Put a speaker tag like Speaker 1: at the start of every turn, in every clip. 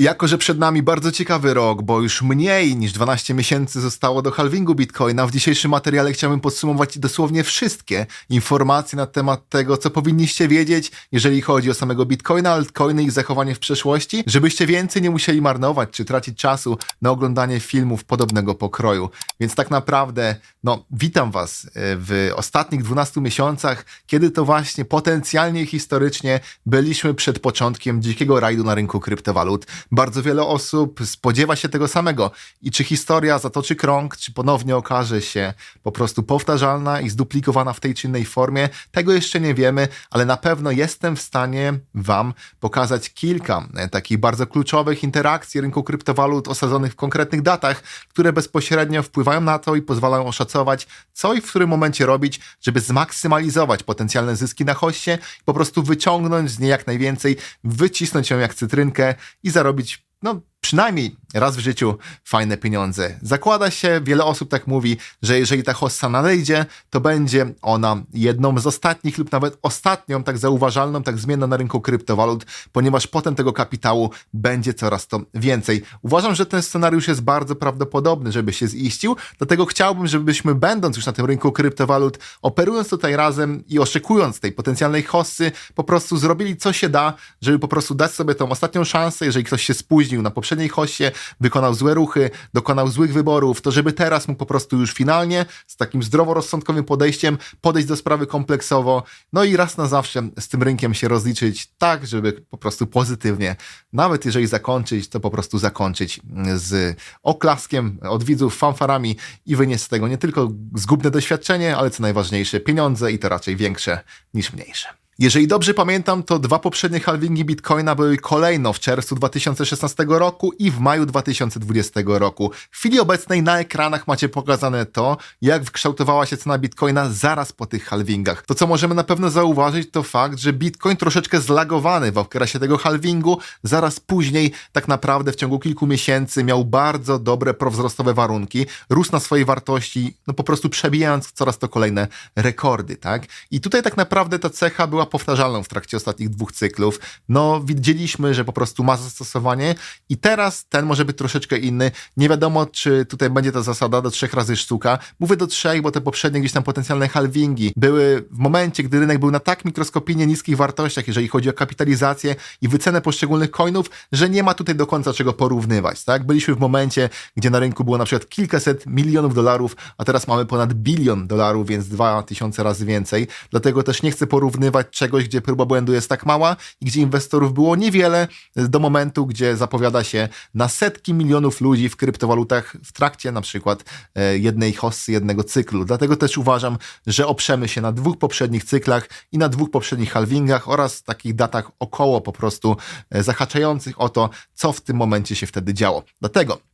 Speaker 1: Jako, że przed nami bardzo ciekawy rok, bo już mniej niż 12 miesięcy zostało do halvingu Bitcoina, w dzisiejszym materiale chciałbym podsumować dosłownie wszystkie informacje na temat tego, co powinniście wiedzieć, jeżeli chodzi o samego Bitcoina, altcoiny i ich zachowanie w przeszłości, żebyście więcej nie musieli marnować czy tracić czasu na oglądanie filmów podobnego pokroju. Więc tak naprawdę, no, witam Was e, w ostatnich 12 miesiącach, kiedy to właśnie potencjalnie historycznie byliśmy przed początkiem dzikiego rajdu na rynku kryptowalut. Bardzo wiele osób spodziewa się tego samego. I czy historia zatoczy krąg, czy ponownie okaże się po prostu powtarzalna i zduplikowana w tej czy innej formie, tego jeszcze nie wiemy, ale na pewno jestem w stanie Wam pokazać kilka e, takich bardzo kluczowych interakcji rynku kryptowalut osadzonych w konkretnych datach, które bezpośrednio wpływają na to i pozwalają oszacować, co i w którym momencie robić, żeby zmaksymalizować potencjalne zyski na hoście, po prostu wyciągnąć z niej jak najwięcej, wycisnąć ją jak cytrynkę i zarobić no, przynajmniej raz w życiu fajne pieniądze. Zakłada się, wiele osób tak mówi, że jeżeli ta hossa nadejdzie, to będzie ona jedną z ostatnich lub nawet ostatnią, tak zauważalną, tak zmienną na rynku kryptowalut, ponieważ potem tego kapitału będzie coraz to więcej. Uważam, że ten scenariusz jest bardzo prawdopodobny, żeby się ziścił, dlatego chciałbym, żebyśmy będąc już na tym rynku kryptowalut, operując tutaj razem i oczekując tej potencjalnej hossy, po prostu zrobili co się da, żeby po prostu dać sobie tą ostatnią szansę, jeżeli ktoś się spóźnił na poprzedniej hoście, wykonał złe ruchy, dokonał złych wyborów, to żeby teraz mógł po prostu już finalnie z takim zdroworozsądkowym podejściem podejść do sprawy kompleksowo, no i raz na zawsze z tym rynkiem się rozliczyć tak, żeby po prostu pozytywnie, nawet jeżeli zakończyć, to po prostu zakończyć z oklaskiem od widzów, fanfarami i wynieść z tego nie tylko zgubne doświadczenie, ale co najważniejsze pieniądze i to raczej większe niż mniejsze. Jeżeli dobrze pamiętam, to dwa poprzednie halvingi Bitcoina były kolejno w czerwcu 2016 roku i w maju 2020 roku. W chwili obecnej na ekranach macie pokazane to, jak wykształtowała się cena Bitcoina zaraz po tych halvingach. To, co możemy na pewno zauważyć, to fakt, że Bitcoin troszeczkę zlagowany w okresie tego halvingu, zaraz później, tak naprawdę w ciągu kilku miesięcy miał bardzo dobre prowzrostowe warunki, rósł na swojej wartości, no po prostu przebijając coraz to kolejne rekordy, tak? I tutaj tak naprawdę ta cecha była powtarzalną w trakcie ostatnich dwóch cyklów. No, widzieliśmy, że po prostu ma zastosowanie i teraz ten może być troszeczkę inny. Nie wiadomo, czy tutaj będzie ta zasada do trzech razy sztuka. Mówię do trzech, bo te poprzednie gdzieś tam potencjalne halvingi były w momencie, gdy rynek był na tak mikroskopijnie niskich wartościach, jeżeli chodzi o kapitalizację i wycenę poszczególnych coinów, że nie ma tutaj do końca czego porównywać, tak? Byliśmy w momencie, gdzie na rynku było na przykład kilkaset milionów dolarów, a teraz mamy ponad bilion dolarów, więc dwa tysiące razy więcej. Dlatego też nie chcę porównywać czegoś, gdzie próba błędu jest tak mała i gdzie inwestorów było niewiele do momentu, gdzie zapowiada się na setki milionów ludzi w kryptowalutach w trakcie na przykład e, jednej hossy, jednego cyklu. Dlatego też uważam, że oprzemy się na dwóch poprzednich cyklach i na dwóch poprzednich halvingach oraz takich datach około po prostu e, zahaczających o to, co w tym momencie się wtedy działo. Dlatego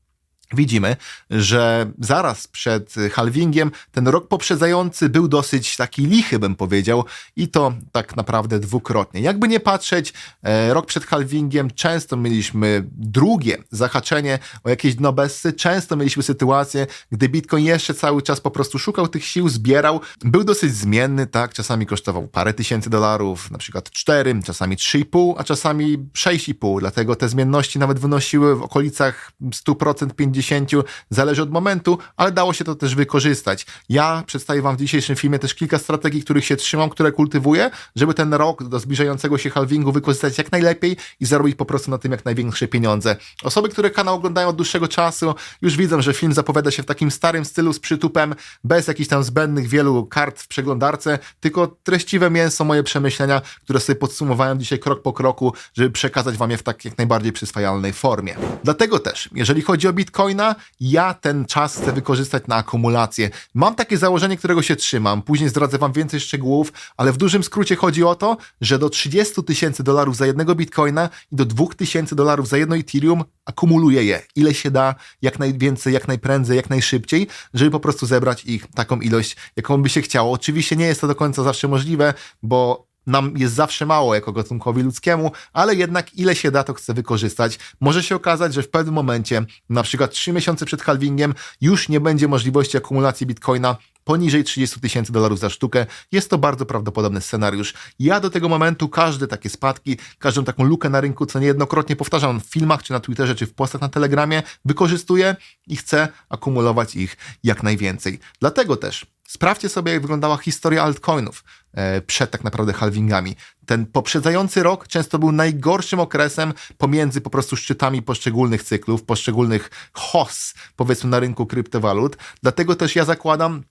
Speaker 1: widzimy, że zaraz przed halvingiem ten rok poprzedzający był dosyć taki lichy, bym powiedział, i to tak naprawdę dwukrotnie. Jakby nie patrzeć, e, rok przed halvingiem często mieliśmy drugie zahaczenie o jakieś dno bessy, często mieliśmy sytuację, gdy Bitcoin jeszcze cały czas po prostu szukał tych sił, zbierał, był dosyć zmienny, tak, czasami kosztował parę tysięcy dolarów, na przykład 4, czasami 3,5, a czasami 6,5, dlatego te zmienności nawet wynosiły w okolicach 100%, 50%, 50, zależy od momentu, ale dało się to też wykorzystać. Ja przedstawię Wam w dzisiejszym filmie też kilka strategii, których się trzymam, które kultywuję, żeby ten rok do zbliżającego się halvingu wykorzystać jak najlepiej i zarobić po prostu na tym jak największe pieniądze. Osoby, które kanał oglądają od dłuższego czasu, już widzą, że film zapowiada się w takim starym stylu z przytupem, bez jakichś tam zbędnych wielu kart w przeglądarce, tylko treściwe mięso, moje przemyślenia, które sobie podsumowałem dzisiaj krok po kroku, żeby przekazać Wam je w tak jak najbardziej przyswajalnej formie. Dlatego też, jeżeli chodzi o Bitcoin, Ja ten czas chcę wykorzystać na akumulację. Mam takie założenie, którego się trzymam. Później zdradzę Wam więcej szczegółów, ale w dużym skrócie chodzi o to, że do 30 tysięcy dolarów za jednego Bitcoina i do 2 tysięcy dolarów za jedno Ethereum akumuluję je, ile się da, jak najwięcej, jak najprędzej, jak najszybciej, żeby po prostu zebrać ich taką ilość, jaką by się chciało. Oczywiście nie jest to do końca zawsze możliwe, bo nam jest zawsze mało jako gatunkowi ludzkiemu, ale jednak ile się da, to chcę wykorzystać. Może się okazać, że w pewnym momencie, na przykład 3 miesiące przed halvingiem, już nie będzie możliwości akumulacji bitcoina poniżej 30 tysięcy dolarów za sztukę. Jest to bardzo prawdopodobny scenariusz. Ja do tego momentu każde takie spadki, każdą taką lukę na rynku, co niejednokrotnie powtarzam w filmach, czy na Twitterze, czy w postach na Telegramie, wykorzystuję i chcę akumulować ich jak najwięcej. Dlatego też sprawdźcie sobie, jak wyglądała historia altcoinów e, przed tak naprawdę halvingami. Ten poprzedzający rok często był najgorszym okresem pomiędzy po prostu szczytami poszczególnych cyklów, poszczególnych HOS, powiedzmy na rynku kryptowalut. Dlatego też ja zakładam,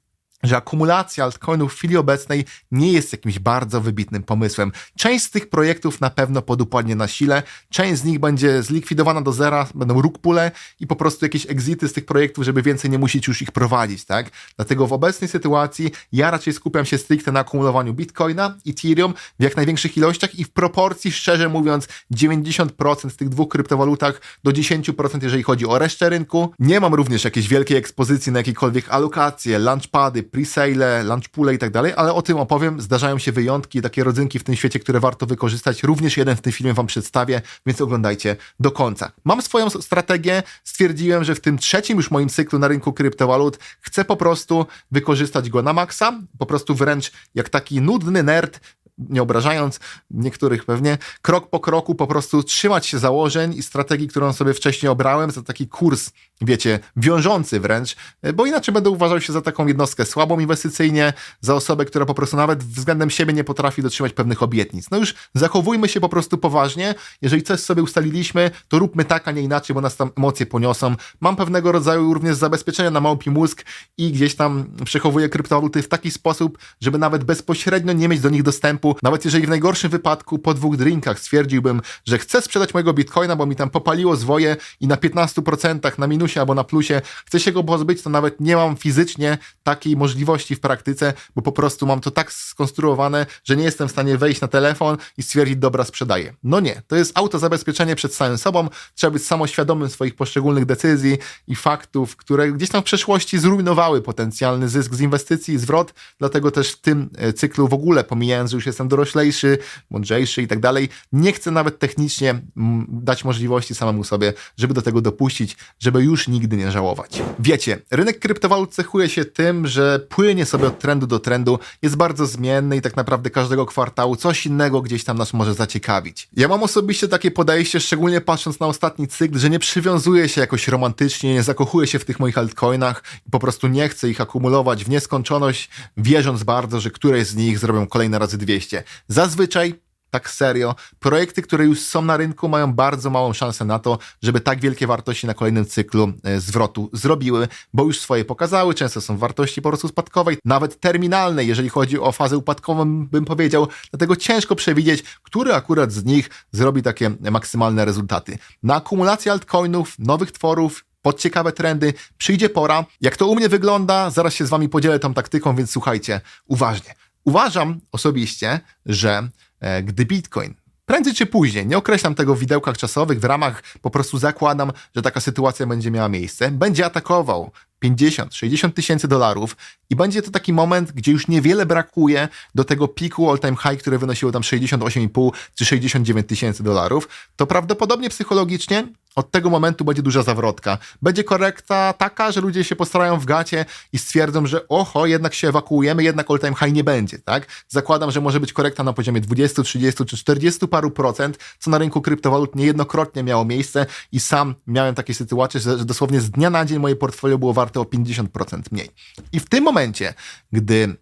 Speaker 1: że akumulacja altcoinów w chwili obecnej nie jest jakimś bardzo wybitnym pomysłem. Część z tych projektów na pewno podupadnie na sile, część z nich będzie zlikwidowana do zera, będą rug pule i po prostu jakieś exity z tych projektów, żeby więcej nie musieć już ich prowadzić, tak? Dlatego w obecnej sytuacji ja raczej skupiam się stricte na akumulowaniu Bitcoina, Ethereum w jak największych ilościach i w proporcji, szczerze mówiąc, 90% w tych dwóch kryptowalutach do 10% jeżeli chodzi o resztę rynku. Nie mam również jakiejś wielkiej ekspozycji na jakiekolwiek alokacje, launchpady, presale, launchpoole i tak dalej, ale o tym opowiem. Zdarzają się wyjątki, takie rodzynki w tym świecie, które warto wykorzystać. Również jeden w tym filmie wam przedstawię, więc oglądajcie do końca. Mam swoją strategię, stwierdziłem, że w tym trzecim już moim cyklu na rynku kryptowalut chcę po prostu wykorzystać go na maksa, po prostu wręcz jak taki nudny nerd, nie obrażając niektórych pewnie, krok po kroku po prostu trzymać się założeń i strategii, którą sobie wcześniej obrałem, za taki kurs, wiecie, wiążący wręcz, bo inaczej będę uważał się za taką jednostkę słabą inwestycyjnie, za osobę, która po prostu nawet względem siebie nie potrafi dotrzymać pewnych obietnic. No już zachowujmy się po prostu poważnie, jeżeli coś sobie ustaliliśmy, to róbmy tak, a nie inaczej, bo nas tam emocje poniosą. Mam pewnego rodzaju również zabezpieczenia na małpi mózg i gdzieś tam przechowuję kryptowaluty w taki sposób, żeby nawet bezpośrednio nie mieć do nich dostępu, nawet jeżeli w najgorszym wypadku po dwóch drinkach stwierdziłbym, że chcę sprzedać mojego bitcoina, bo mi tam popaliło zwoje i na 15% na minusie albo na plusie chcę się go pozbyć, to nawet nie mam fizycznie takiej możliwości w praktyce, bo po prostu mam to tak skonstruowane, że nie jestem w stanie wejść na telefon i stwierdzić, dobra, sprzedaję. No nie, to jest autozabezpieczenie przed samym sobą, trzeba być samoświadomym swoich poszczególnych decyzji i faktów, które gdzieś tam w przeszłości zrujnowały potencjalny zysk z inwestycji zwrot, dlatego też w tym e, cyklu w ogóle, pomijając, że już jestem doroślejszy, mądrzejszy i tak dalej, nie chcę nawet technicznie mm, dać możliwości samemu sobie, żeby do tego dopuścić, żeby już nigdy nie żałować. Wiecie, rynek kryptowalut cechuje się tym, że płynie sobie od trendu do trendu, jest bardzo zmienny i tak naprawdę każdego kwartału coś innego gdzieś tam nas może zaciekawić. Ja mam osobiście takie podejście, szczególnie patrząc na ostatni cykl, że nie przywiązuję się jakoś romantycznie, nie zakochuję się w tych moich altcoinach i po prostu nie chcę ich akumulować w nieskończoność, wierząc bardzo, że któreś z nich zrobią kolejne razy 200. Zazwyczaj tak serio, projekty, które już są na rynku, mają bardzo małą szansę na to, żeby tak wielkie wartości na kolejnym cyklu e, zwrotu zrobiły, bo już swoje pokazały, często są wartości po prostu spadkowej, nawet terminalnej, jeżeli chodzi o fazę upadkową, bym powiedział, dlatego ciężko przewidzieć, który akurat z nich zrobi takie maksymalne rezultaty. Na akumulację altcoinów, nowych tworów, pod ciekawe trendy, przyjdzie pora. Jak to u mnie wygląda, zaraz się z wami podzielę tą taktyką, więc słuchajcie uważnie. Uważam osobiście, że e, gdy Bitcoin prędzej czy później, nie określam tego w widełkach czasowych, w ramach po prostu zakładam, że taka sytuacja będzie miała miejsce, będzie atakował 50-60 tysięcy dolarów i będzie to taki moment, gdzie już niewiele brakuje do tego piku all-time high, które wynosiło tam 68,5 czy 69 tysięcy dolarów, to prawdopodobnie psychologicznie od tego momentu będzie duża zawrotka. Będzie korekta taka, że ludzie się postarają w gacie i stwierdzą, że oho, jednak się ewakuujemy, jednak all time high nie będzie, tak? Zakładam, że może być korekta na poziomie 20, 30 czy 40 paru procent, co na rynku kryptowalut niejednokrotnie miało miejsce i sam miałem takie sytuacje, że, że dosłownie z dnia na dzień moje portfolio było warte o 50% mniej. I w tym momencie, gdy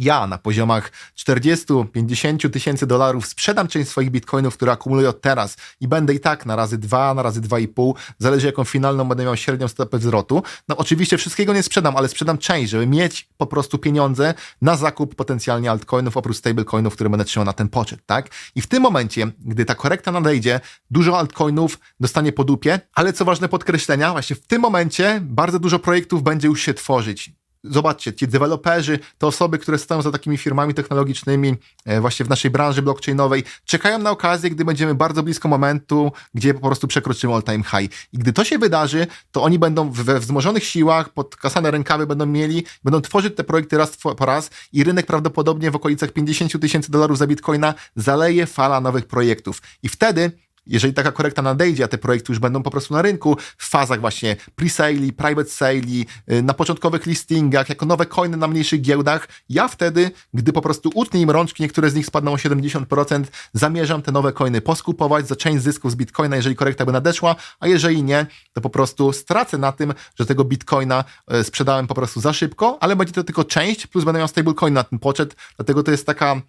Speaker 1: ja na poziomach 40-50 tysięcy dolarów sprzedam część swoich bitcoinów, które akumuluję od teraz i będę i tak na razy 2, na razy 2,5, zależy jaką finalną będę miał średnią stopę wzrostu. No oczywiście wszystkiego nie sprzedam, ale sprzedam część, żeby mieć po prostu pieniądze na zakup potencjalnie altcoinów oprócz stablecoinów, które będę trzymał na ten poczet, tak? I w tym momencie, gdy ta korekta nadejdzie, dużo altcoinów dostanie po dupie, ale co ważne podkreślenia, właśnie w tym momencie bardzo dużo projektów będzie już się tworzyć. Zobaczcie, ci deweloperzy, te osoby, które stoją za takimi firmami technologicznymi, e, właśnie w naszej branży blockchainowej, czekają na okazję, gdy będziemy bardzo blisko momentu, gdzie po prostu przekroczymy all-time high. I gdy to się wydarzy, to oni będą we wzmożonych siłach, pod kasane rękawy będą mieli, będą tworzyć te projekty raz po raz i rynek prawdopodobnie w okolicach 50 tysięcy dolarów za bitcoina zaleje fala nowych projektów. I wtedy jeżeli taka korekta nadejdzie, a te projekty już będą po prostu na rynku, w fazach właśnie pre-sale, private sale, y, na początkowych listingach, jako nowe coiny na mniejszych giełdach, ja wtedy, gdy po prostu utnę im rączki, niektóre z nich spadną o 70%, zamierzam te nowe coiny poskupować za część zysków z Bitcoina, jeżeli korekta by nadeszła, a jeżeli nie, to po prostu stracę na tym, że tego Bitcoina e, sprzedałem po prostu za szybko, ale będzie to tylko część, plus będę miał stablecoin na ten poczet, dlatego to jest taka,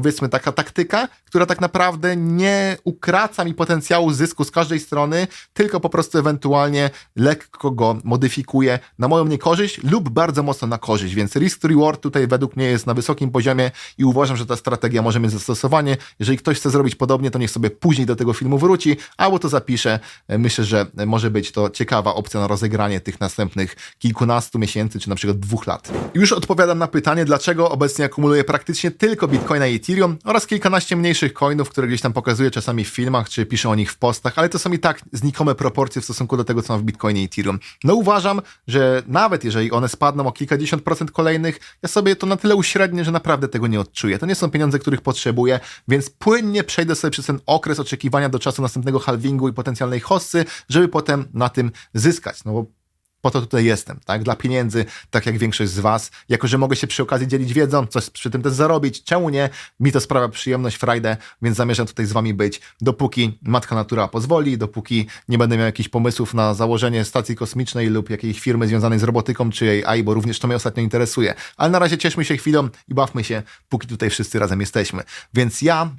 Speaker 1: powiedzmy, taka taktyka, która tak naprawdę nie ukraca mi potencjału zysku z każdej strony, tylko po prostu ewentualnie lekko go modyfikuje na moją niekorzyść lub bardzo mocno na korzyść, więc risk reward tutaj według mnie jest na wysokim poziomie i uważam, że ta strategia może mieć zastosowanie. Jeżeli ktoś chce zrobić podobnie, to niech sobie później do tego filmu wróci, albo to zapisze. Myślę, że może być to ciekawa opcja na rozegranie tych następnych kilkunastu miesięcy, czy na przykład dwóch lat. Już odpowiadam na pytanie, dlaczego obecnie akumuluję praktycznie tylko Bitcoina i Ethereum oraz kilkanaście mniejszych coinów, które gdzieś tam pokazuję czasami w filmach, czy piszę o nich w postach, ale to są i tak znikome proporcje w stosunku do tego, co mam w Bitcoinie i Ethereum. No uważam, że nawet jeżeli one spadną o kilkadziesiąt procent kolejnych, ja sobie to na tyle uśrednię, że naprawdę tego nie odczuję. To nie są pieniądze, których potrzebuję, więc płynnie przejdę sobie przez ten okres oczekiwania do czasu następnego halvingu i potencjalnej hossy, żeby potem na tym zyskać. No bo po to tutaj jestem, tak? Dla pieniędzy, tak jak większość z Was. Jako, że mogę się przy okazji dzielić wiedzą, coś przy tym też zarobić. Czemu nie? Mi to sprawia przyjemność Friday, więc zamierzam tutaj z Wami być, dopóki Matka Natura pozwoli, dopóki nie będę miał jakichś pomysłów na założenie stacji kosmicznej lub jakiejś firmy związanej z robotyką czy AI, bo również to mnie ostatnio interesuje. Ale na razie cieszmy się chwilą i bawmy się, póki tutaj wszyscy razem jesteśmy. Więc ja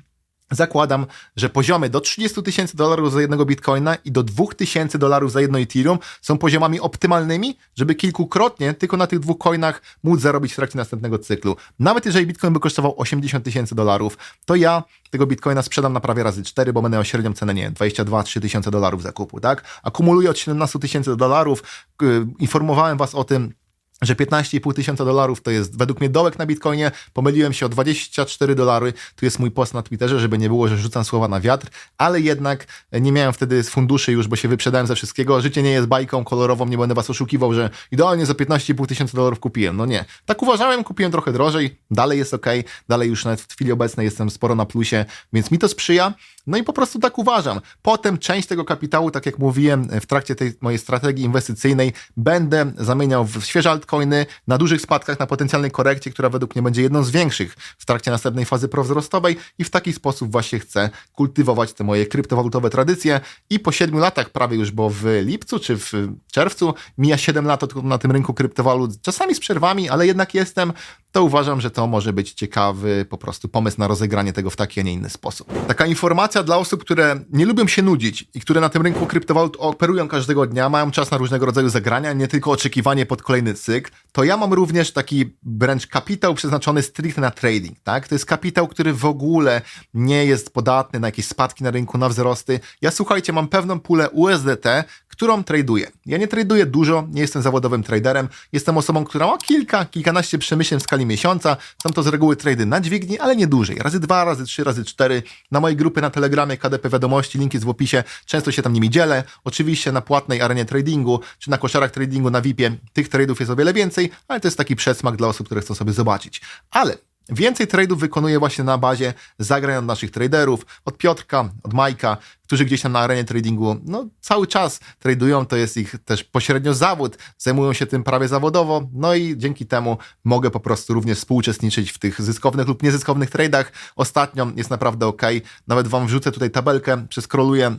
Speaker 1: Zakładam, że poziomy do 30 tysięcy dolarów za jednego bitcoina i do 2000 dolarów za jedno Ethereum są poziomami optymalnymi, żeby kilkukrotnie tylko na tych dwóch coinach móc zarobić w trakcie następnego cyklu. Nawet jeżeli bitcoin by kosztował 80 tysięcy dolarów, to ja tego bitcoina sprzedam na prawie razy 4, bo będę miał średnią cenę, nie 22-3 tysiące dolarów zakupu, tak? Akumuluję od 17 tysięcy dolarów, yy, informowałem Was o tym, że 15,5 tysiąca dolarów to jest według mnie dołek na Bitcoinie. Pomyliłem się o 24 dolary. Tu jest mój post na Twitterze, żeby nie było, że rzucam słowa na wiatr, ale jednak nie miałem wtedy funduszy już, bo się wyprzedałem ze wszystkiego. Życie nie jest bajką kolorową, nie będę was oszukiwał, że idealnie za 15,5 tysiąca dolarów kupiłem. No nie. Tak uważałem, kupiłem trochę drożej, dalej jest ok, dalej już nawet w chwili obecnej jestem sporo na plusie, więc mi to sprzyja. No i po prostu tak uważam. Potem część tego kapitału, tak jak mówiłem w trakcie tej mojej strategii inwestycyjnej, będę zamieniał w świeże altcoiny na dużych spadkach, na potencjalnej korekcie, która według mnie będzie jedną z większych w trakcie następnej fazy prowzrostowej i w taki sposób właśnie chcę kultywować te moje kryptowalutowe tradycje. I po siedmiu latach prawie już, bo w lipcu czy w czerwcu mija 7 lat na tym rynku kryptowalut, czasami z przerwami, ale jednak jestem, to uważam, że to może być ciekawy po prostu pomysł na rozegranie tego w taki, a nie inny sposób. Taka informacja dla osób, które nie lubią się nudzić i które na tym rynku kryptowalut operują każdego dnia, mają czas na różnego rodzaju zagrania, nie tylko oczekiwanie pod kolejny cykl, to ja mam również taki wręcz kapitał przeznaczony stricte na trading, tak? To jest kapitał, który w ogóle nie jest podatny na jakieś spadki na rynku, na wzrosty. Ja słuchajcie, mam pewną pulę USDT, którą traduję. Ja nie traduję dużo, nie jestem zawodowym traderem, jestem osobą, która ma kilka, kilkanaście przemyśleń w skali miesiąca. Są to z reguły trady na dźwigni, ale nie dłużej. Razy dwa, razy trzy, razy cztery. Na mojej grupy na Telegramie KDP Wiadomości, link jest w opisie, często się tam nimi dzielę. Oczywiście na płatnej arenie tradingu, czy na koszarach tradingu na VIP-ie tych trade'ów jest o wiele więcej, ale to jest taki przedsmak dla osób, które chcą sobie zobaczyć. Ale Więcej trade'ów wykonuję właśnie na bazie zagrań od naszych traderów, od Piotrka, od Majka, którzy gdzieś tam na arenie tradingu no, cały czas tradują, to jest ich też pośrednio zawód, zajmują się tym prawie zawodowo, no i dzięki temu mogę po prostu również współuczestniczyć w tych zyskownych lub niezyskownych tradeach. Ostatnio jest naprawdę ok, nawet Wam wrzucę tutaj tabelkę, przeskroluję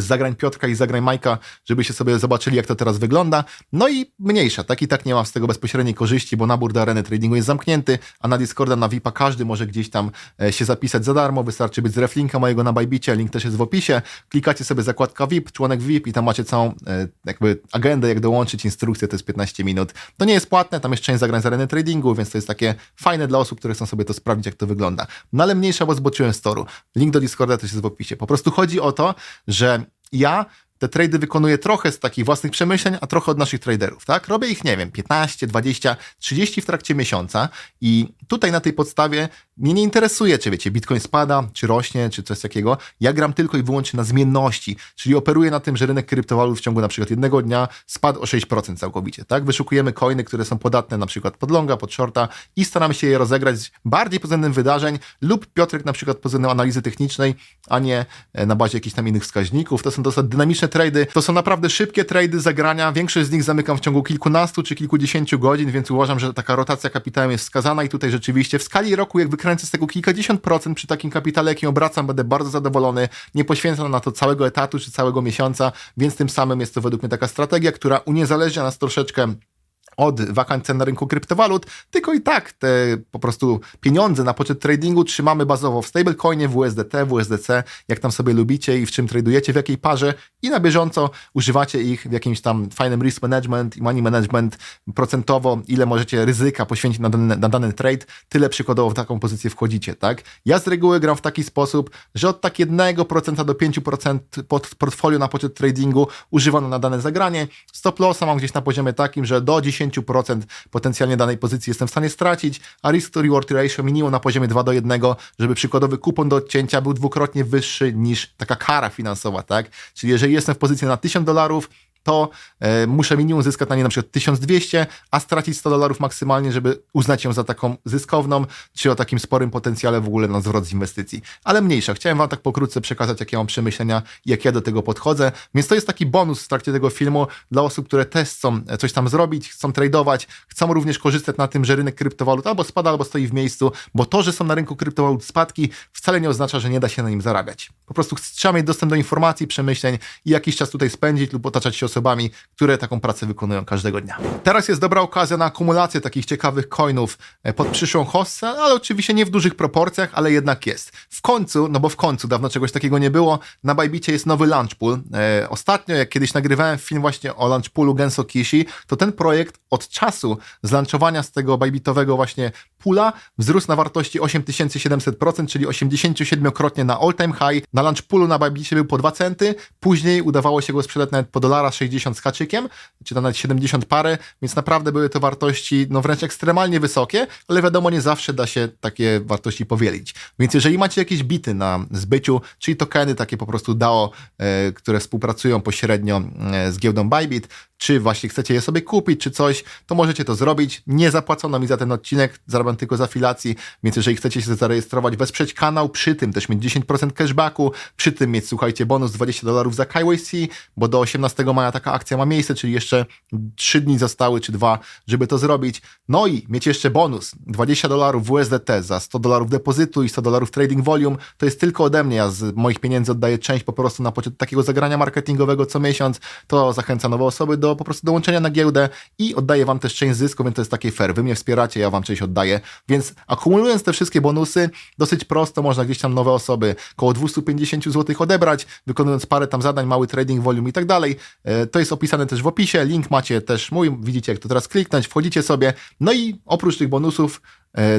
Speaker 1: z zagrań Piotrka i zagrań Majka, żebyście sobie zobaczyli, jak to teraz wygląda. No i mniejsza, tak i tak nie mam z tego bezpośredniej korzyści, bo nabór do areny tradingu jest zamknięty, a na Discorda, na VIPa każdy może gdzieś tam e, się zapisać za darmo, wystarczy być z reflinka mojego na Bajbicie, link też jest w opisie, klikacie sobie zakładka VIP, członek VIP i tam macie całą e, jakby agendę, jak dołączyć, instrukcję, to jest 15 minut. To nie jest płatne, tam jest część zagrań z areny tradingu, więc to jest takie fajne dla osób, które chcą sobie to sprawdzić, jak to wygląda. No ale mniejsza, bo zboczyłem z toru. Link do Discorda też jest w opisie. Po prostu chodzi o to, że ja te trady wykonuję trochę z takich własnych przemyśleń, a trochę od naszych traderów, tak? Robię ich, nie wiem, 15, 20, 30 w trakcie miesiąca i tutaj na tej podstawie mnie nie interesuje, czy wiecie, Bitcoin spada, czy rośnie, czy coś takiego. Ja gram tylko i wyłącznie na zmienności, czyli operuję na tym, że rynek kryptowalut w ciągu na przykład jednego dnia spadł o 6% całkowicie, tak? Wyszukujemy coiny, które są podatne na przykład pod longa, pod shorta i staramy się je rozegrać bardziej pod względem wydarzeń lub Piotrek na przykład pod względem analizy technicznej, a nie e, na bazie jakichś tam innych wskaźników. To są dosyć dynamiczne trady, to są naprawdę szybkie trady zagrania. Większość z nich zamykam w ciągu kilkunastu czy kilkudziesięciu godzin, więc uważam, że taka rotacja kapitałem jest wskazana i tutaj rzeczywiście w skali roku, jak wykręcę z tego kilkadziesiąt procent przy takim kapitale, jakim obracam, będę bardzo zadowolony. Nie poświęcam na to całego etatu czy całego miesiąca, więc tym samym jest to według mnie taka strategia, która uniezależnia nas troszeczkę od wakacji na rynku kryptowalut, tylko i tak te po prostu pieniądze na poczet tradingu trzymamy bazowo w stablecoinie, w USDT, w USDC, jak tam sobie lubicie i w czym tradujecie, w jakiej parze i na bieżąco używacie ich w jakimś tam fajnym risk management i money management procentowo, ile możecie ryzyka poświęcić na dany, na dany trade, tyle przykładowo w taką pozycję wchodzicie, tak? Ja z reguły gram w taki sposób, że od tak 1% do 5% pod portfolio na poczet tradingu używano na dane zagranie. Stop lossa mam gdzieś na poziomie takim, że do 10% potencjalnie danej pozycji jestem w stanie stracić, a risk to reward ratio minimum na poziomie 2 do 1, żeby przykładowy kupon do odcięcia był dwukrotnie wyższy niż taka kara finansowa, tak? Czyli jeżeli jestem w pozycji na 1000 dolarów, to e, muszę minimum zyskać na niej na przykład 1200, a stracić 100 dolarów maksymalnie, żeby uznać ją za taką zyskowną, czy o takim sporym potencjale w ogóle na zwrot z inwestycji. Ale mniejsza. Chciałem Wam tak pokrótce przekazać, jakie mam przemyślenia jak ja do tego podchodzę. Więc to jest taki bonus w trakcie tego filmu dla osób, które też chcą coś tam zrobić, chcą tradować, chcą również korzystać na tym, że rynek kryptowalut albo spada, albo stoi w miejscu, bo to, że są na rynku kryptowalut spadki, wcale nie oznacza, że nie da się na nim zarabiać. Po prostu trzeba mieć dostęp do informacji, przemyśleń i jakiś czas tutaj spędzić lub otaczać się osobami, które taką pracę wykonują każdego dnia. Teraz jest dobra okazja na akumulację takich ciekawych coinów e, pod przyszłą hossę, ale oczywiście nie w dużych proporcjach, ale jednak jest. W końcu, no bo w końcu dawno czegoś takiego nie było, na Bajbicie jest nowy launch pool. E, ostatnio, jak kiedyś nagrywałem film właśnie o launch poolu Genso Kishi, to ten projekt od czasu zlaunchowania z tego bajbitowego właśnie pula wzrósł na wartości 8700%, czyli 87-krotnie na all time high. Na launch poolu na Bajbicie był po 2 centy, później udawało się go sprzedać nawet po dolara 60 z haczykiem, czy nawet 70 parę, więc naprawdę były to wartości no wręcz ekstremalnie wysokie, ale wiadomo, nie zawsze da się takie wartości powielić. Więc jeżeli macie jakieś bity na zbyciu, czyli tokeny takie po prostu DAO, e, które współpracują pośrednio e, z giełdą Bybit, czy właśnie chcecie je sobie kupić, czy coś, to możecie to zrobić. Nie zapłacono mi za ten odcinek, zarabiam tylko z afilacji, więc jeżeli chcecie się zarejestrować, wesprzeć kanał, przy tym też mieć 10% cashbacku, przy tym mieć, słuchajcie, bonus 20 dolarów za KYC, bo do 18 maja taka akcja ma miejsce, czyli jeszcze 3 dni zostały, czy 2, żeby to zrobić. No i mieć jeszcze bonus 20 dolarów USDT za 100 dolarów depozytu i 100 dolarów trading volume, to jest tylko ode mnie, ja z moich pieniędzy oddaję część po prostu na poczet takiego zagrania marketingowego co miesiąc, to zachęca nowe osoby do po prostu dołączenia na giełdę i oddaję wam też część zysku, więc to jest takie fair. Wy mnie wspieracie, ja wam część oddaję. Więc akumulując te wszystkie bonusy, dosyć prosto można gdzieś tam nowe osoby koło 250 zł odebrać, wykonując parę tam zadań, mały trading volume i tak dalej. E, To jest opisane też w opisie, link macie też mój, widzicie jak to teraz kliknąć, wchodzicie sobie. No i oprócz tych bonusów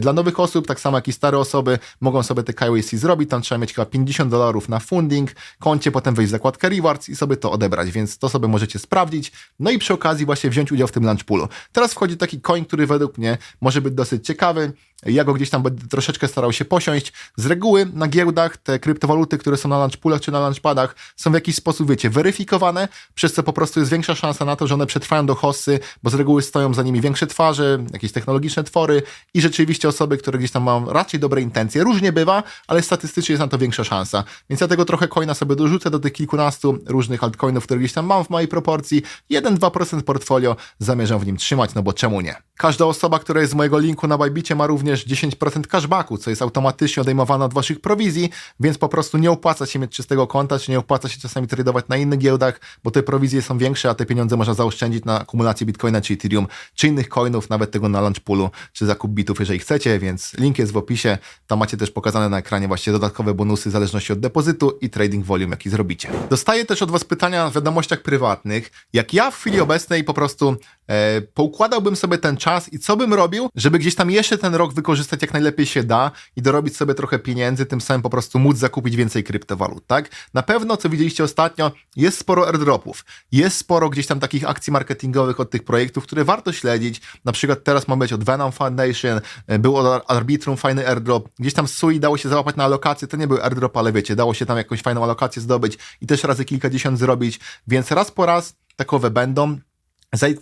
Speaker 1: Dla nowych osób, tak samo jak i stare osoby, mogą sobie te KYC zrobić. Tam trzeba mieć chyba 50 dolarów na funding, koncie, potem wejść w zakładkę rewards i sobie to odebrać, więc to sobie możecie sprawdzić. No i przy okazji właśnie wziąć udział w tym launch poolu. Teraz wchodzi taki coin, który według mnie może być dosyć ciekawy. Ja go gdzieś tam będę troszeczkę starał się posiąść. Z reguły na giełdach te kryptowaluty, które są na launchpoolach czy na launchpadach są w jakiś sposób, wiecie, weryfikowane, przez co po prostu jest większa szansa na to, że one przetrwają do hossy, bo z reguły stoją za nimi większe twarze, jakieś technologiczne twory i rzeczywiście osoby, które gdzieś tam mają raczej dobre intencje. Różnie bywa, ale statystycznie jest na to większa szansa. Więc ja tego trochę coina sobie dorzucę do tych kilkunastu różnych altcoinów, które gdzieś tam mam w mojej proporcji. 1-2% portfolio zamierzam w nim trzymać, no bo czemu nie? Każda osoba, która jest z mojego linku na Bajbicie ma również 10% cashbacku, co jest automatycznie odejmowane od waszych prowizji, więc po prostu nie opłaca się mieć czystego konta, czy nie opłaca się czasami tradować na innych giełdach, bo te prowizje są większe, a te pieniądze można zaoszczędzić na akumulacji Bitcoina czy Ethereum, czy innych coinów, nawet tego na launch poolu, czy zakup bitów, jeżeli chcecie, więc link jest w opisie. Tam macie też pokazane na ekranie właśnie dodatkowe bonusy w zależności od depozytu i trading volume, jaki zrobicie. Dostaję też od was pytania w wiadomościach prywatnych, jak ja w chwili obecnej po prostu e, poukładałbym sobie ten czas i co bym robił, żeby gdzieś tam jeszcze ten rok wykorzystać wykorzystać jak najlepiej się da i dorobić sobie trochę pieniędzy, tym samym po prostu móc zakupić więcej kryptowalut, tak? Na pewno, co widzieliście ostatnio, jest sporo airdropów, jest sporo gdzieś tam takich akcji marketingowych od tych projektów, które warto śledzić, na przykład teraz mamy być od Venom Foundation, e, był od Arbitrum fajny airdrop, gdzieś tam Sui dało się załapać na alokację, to nie był airdrop, ale wiecie, dało się tam jakąś fajną alokację zdobyć i też razy kilkadziesiąt zrobić, więc raz po raz takowe będą.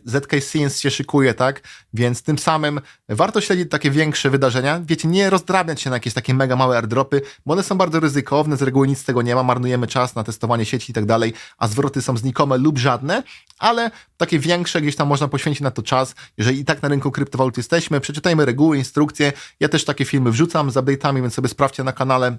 Speaker 1: ZK Scenes się szykuje, tak? Więc tym samym warto śledzić takie większe wydarzenia. Wiecie, nie rozdrabniać się na jakieś takie mega małe airdropy, bo one są bardzo ryzykowne, z reguły nic z tego nie ma, marnujemy czas na testowanie sieci i tak dalej, a zwroty są znikome lub żadne, ale takie większe gdzieś tam można poświęcić na to czas. Jeżeli i tak na rynku kryptowalut jesteśmy, przeczytajmy reguły, instrukcje. Ja też takie filmy wrzucam z update'ami, więc sobie sprawdźcie na kanale.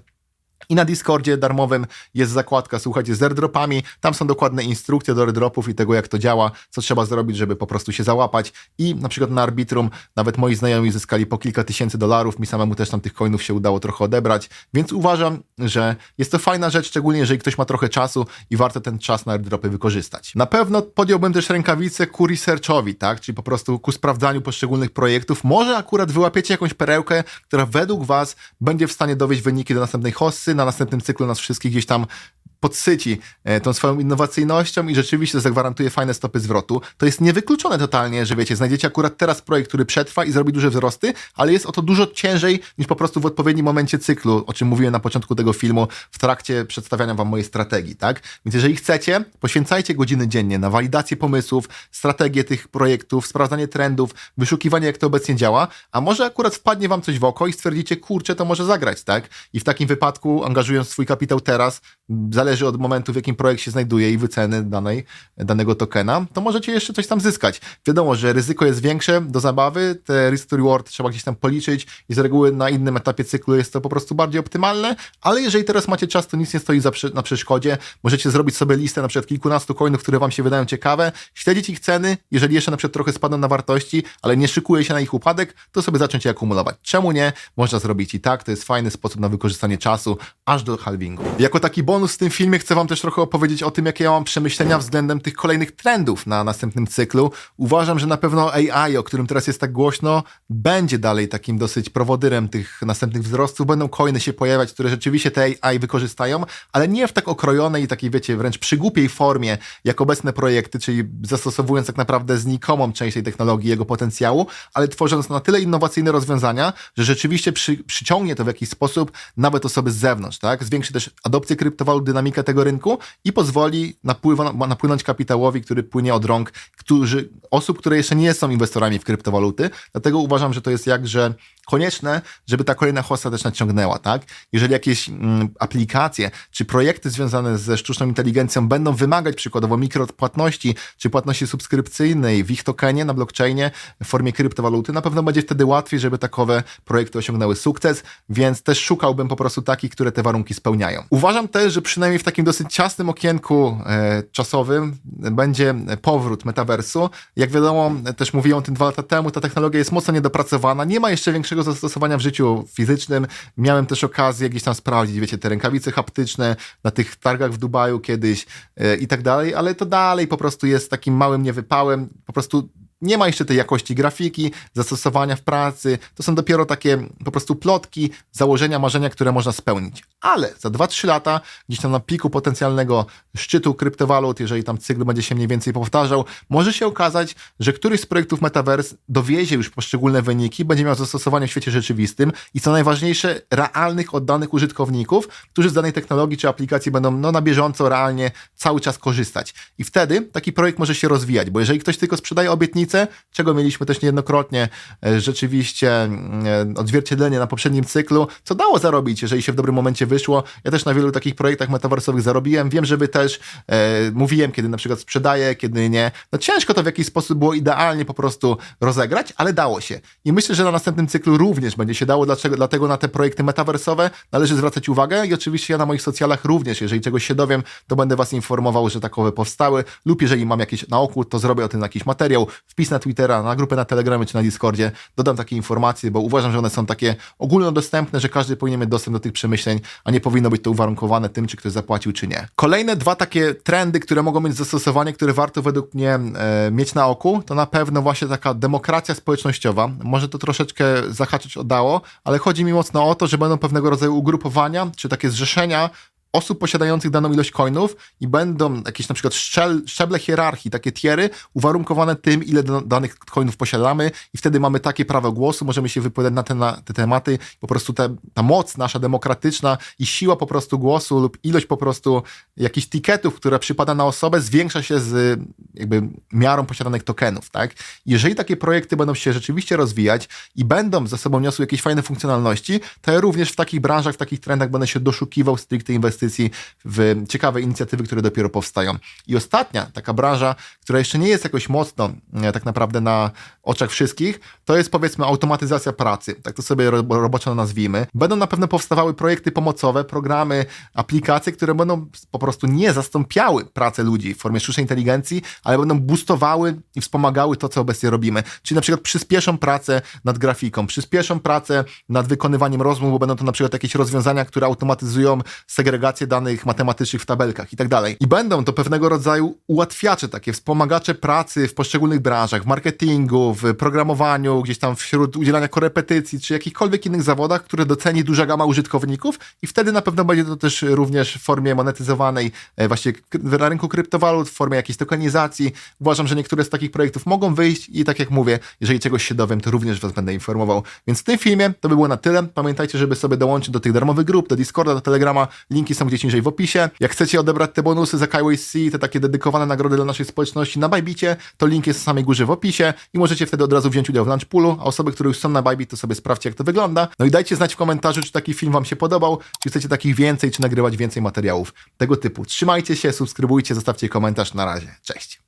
Speaker 1: I na Discordzie darmowym jest zakładka, słuchajcie, z airdropami. Tam są dokładne instrukcje do airdropów i tego, jak to działa, co trzeba zrobić, żeby po prostu się załapać. I na przykład na Arbitrum nawet moi znajomi zyskali po kilka tysięcy dolarów. Mi samemu też tam tych coinów się udało trochę odebrać. Więc uważam, że jest to fajna rzecz, szczególnie jeżeli ktoś ma trochę czasu i warto ten czas na airdropy wykorzystać. Na pewno podjąłbym też rękawice ku researchowi, tak? Czyli po prostu ku sprawdzaniu poszczególnych projektów. Może akurat wyłapiecie jakąś perełkę, która według Was będzie w stanie dowieść wyniki do następnej hossy, na następnym cyklu nas wszystkich gdzieś tam podsyci e, tą swoją innowacyjnością i rzeczywiście zagwarantuje fajne stopy zwrotu. To jest niewykluczone totalnie, że wiecie, znajdziecie akurat teraz projekt, który przetrwa i zrobi duże wzrosty, ale jest o to dużo ciężej niż po prostu w odpowiednim momencie cyklu, o czym mówiłem na początku tego filmu, w trakcie przedstawiania wam mojej strategii, tak? Więc jeżeli chcecie, poświęcajcie godziny dziennie na walidację pomysłów, strategię tych projektów, sprawdzanie trendów, wyszukiwanie jak to obecnie działa, a może akurat wpadnie wam coś w oko i stwierdzicie, kurczę, to może zagrać, tak? I w takim wypadku, angażując swój kapitał teraz, zależy zależy od momentu, w jakim projekt się znajduje i wyceny danej, danego tokena, to możecie jeszcze coś tam zyskać. Wiadomo, że ryzyko jest większe do zabawy, te risk to reward trzeba gdzieś tam policzyć i z reguły na innym etapie cyklu jest to po prostu bardziej optymalne, ale jeżeli teraz macie czas, to nic nie stoi na przeszkodzie. Możecie zrobić sobie listę na przykład kilkunastu coinów, które wam się wydają ciekawe, śledzić ich ceny, jeżeli jeszcze na przykład trochę spadną na wartości, ale nie szykuje się na ich upadek, to sobie zacząć je akumulować. Czemu nie? Można zrobić i tak, to jest fajny sposób na wykorzystanie czasu aż do halvingu. Jako taki bonus w tym filmie chcę Wam też trochę opowiedzieć o tym, jakie ja mam przemyślenia względem tych kolejnych trendów na następnym cyklu. Uważam, że na pewno AI, o którym teraz jest tak głośno, będzie dalej takim dosyć prowodyrem tych następnych wzrostów. Będą coiny się pojawiać, które rzeczywiście te AI wykorzystają, ale nie w tak okrojonej i takiej, wiecie, wręcz przygłupiej formie, jak obecne projekty, czyli zastosowując tak naprawdę znikomą część tej technologii, jego potencjału, ale tworząc na tyle innowacyjne rozwiązania, że rzeczywiście przy, przyciągnie to w jakiś sposób nawet osoby z zewnątrz, tak? Zwiększy też adopcję kryptowalut, dynamikę tego rynku i pozwoli napływa, napłynąć kapitałowi, który płynie od rąk którzy, osób, które jeszcze nie są inwestorami w kryptowaluty. Dlatego uważam, że to jest jakże konieczne, żeby ta kolejna hosta też naciągnęła, tak? Jeżeli jakieś mm, aplikacje czy projekty związane ze sztuczną inteligencją będą wymagać przykładowo mikropłatności czy płatności subskrypcyjnej w ich tokenie na blockchainie w formie kryptowaluty, na pewno będzie wtedy łatwiej, żeby takowe projekty osiągnęły sukces, więc też szukałbym po prostu takich, które te warunki spełniają. Uważam też, że przynajmniej w takim dosyć ciasnym okienku e, czasowym będzie powrót metaversu. Jak wiadomo, też mówiłem o tym dwa lata temu, ta technologia jest mocno niedopracowana, nie ma jeszcze większego zastosowania w życiu fizycznym. Miałem też okazję gdzieś tam sprawdzić, wiecie, te rękawice haptyczne na tych targach w Dubaju kiedyś yy, i tak dalej, ale to dalej po prostu jest takim małym niewypałem. Po prostu nie ma jeszcze tej jakości grafiki, zastosowania w pracy. To są dopiero takie po prostu plotki, założenia, marzenia, które można spełnić. Ale za 2-3 lata, gdzieś tam na piku potencjalnego szczytu kryptowalut, jeżeli tam cykl będzie się mniej więcej powtarzał, może się okazać, że któryś z projektów Metaverse dowiezie już poszczególne wyniki, będzie miał zastosowanie w świecie rzeczywistym i co najważniejsze, realnych, oddanych użytkowników, którzy z danej technologii czy aplikacji będą no, na bieżąco, realnie cały czas korzystać. I wtedy taki projekt może się rozwijać, bo jeżeli ktoś tylko sprzedaje czego mieliśmy też niejednokrotnie e, rzeczywiście e, odzwierciedlenie na poprzednim cyklu, co dało zarobić, jeżeli się w dobrym momencie wyszło. Ja też na wielu takich projektach metaversowych zarobiłem. Wiem, że wy też e, mówiłem, kiedy na przykład sprzedaję, kiedy nie. No ciężko to w jakiś sposób było idealnie po prostu rozegrać, ale dało się. I myślę, że na następnym cyklu również będzie się dało, dlaczego, dlatego na te projekty metaversowe należy zwracać uwagę i oczywiście ja na moich socjalach również, jeżeli czegoś się dowiem, to będę was informował, że takowe powstały lub jeżeli mam jakieś na oku, to zrobię o tym jakiś materiał. Wpis wpis na Twittera, na grupę na Telegramie czy na Discordzie, dodam takie informacje, bo uważam, że one są takie ogólnodostępne, że każdy powinien mieć dostęp do tych przemyśleń, a nie powinno być to uwarunkowane tym, czy ktoś zapłacił, czy nie. Kolejne dwa takie trendy, które mogą mieć zastosowanie, które warto według mnie e, mieć na oku, to na pewno właśnie taka demokracja społecznościowa. Może to troszeczkę zahaczyć o DAO, ale chodzi mi mocno o to, że będą pewnego rodzaju ugrupowania, czy takie zrzeszenia osób posiadających daną ilość coinów i będą jakieś na przykład szczel, szczeble hierarchii, takie tiery uwarunkowane tym, ile da- danych coinów posiadamy i wtedy mamy takie prawo głosu, możemy się wypowiadać na te, na te tematy, po prostu te, ta moc nasza demokratyczna i siła po prostu głosu lub ilość po prostu jakichś tiketów, która przypada na osobę, zwiększa się z jakby miarą posiadanych tokenów, tak? Jeżeli takie projekty będą się rzeczywiście rozwijać i będą za sobą niosły jakieś fajne funkcjonalności, to ja również w takich branżach, w takich trendach będę się doszukiwał stricte inwestycji w ciekawe inicjatywy, które dopiero powstają. I ostatnia taka branża, która jeszcze nie jest jakoś mocno e, tak naprawdę na oczach wszystkich, to jest powiedzmy automatyzacja pracy. Tak to sobie ro- roboczo nazwijmy. Będą na pewno powstawały projekty pomocowe, programy, aplikacje, które będą po prostu nie zastąpiały pracę ludzi w formie sztucznej inteligencji, ale będą boostowały i wspomagały to, co obecnie robimy. Czyli na przykład przyspieszą pracę nad grafiką, przyspieszą pracę nad wykonywaniem rozmów, bo będą to na przykład jakieś rozwiązania, które automatyzują segregację danych matematycznych w tabelkach i tak dalej. I będą to pewnego rodzaju ułatwiacze, takie wspomagacze pracy w poszczególnych branżach, w marketingu, w programowaniu, gdzieś tam wśród udzielania korepetycji, czy jakichkolwiek innych zawodach, które doceni duża gama użytkowników i wtedy na pewno będzie to też również w formie monetyzowanej e, właśnie na rynku kryptowalut, w formie jakiejś tokenizacji. Uważam, że niektóre z takich projektów mogą wyjść i tak jak mówię, jeżeli czegoś się dowiem, to również Was będę informował. Więc w tym filmie to by było na tyle. Pamiętajcie, żeby sobie dołączyć do tych darmowych grup, do Discorda, do Telegrama. Linki są gdzieś niżej w opisie. Jak chcecie odebrać te bonusy za KYC, te takie dedykowane nagrody dla naszej społeczności na Bajbicie, to link jest w samej górze w opisie i możecie wtedy od razu wziąć udział w lunch poolu, a osoby, które już są na Bajbit, to sobie sprawdźcie, jak to wygląda. No i dajcie znać w komentarzu, czy taki film Wam się podobał, czy chcecie takich więcej, czy nagrywać więcej materiałów tego typu. Trzymajcie się, subskrybujcie, zostawcie komentarz. Na razie. Cześć.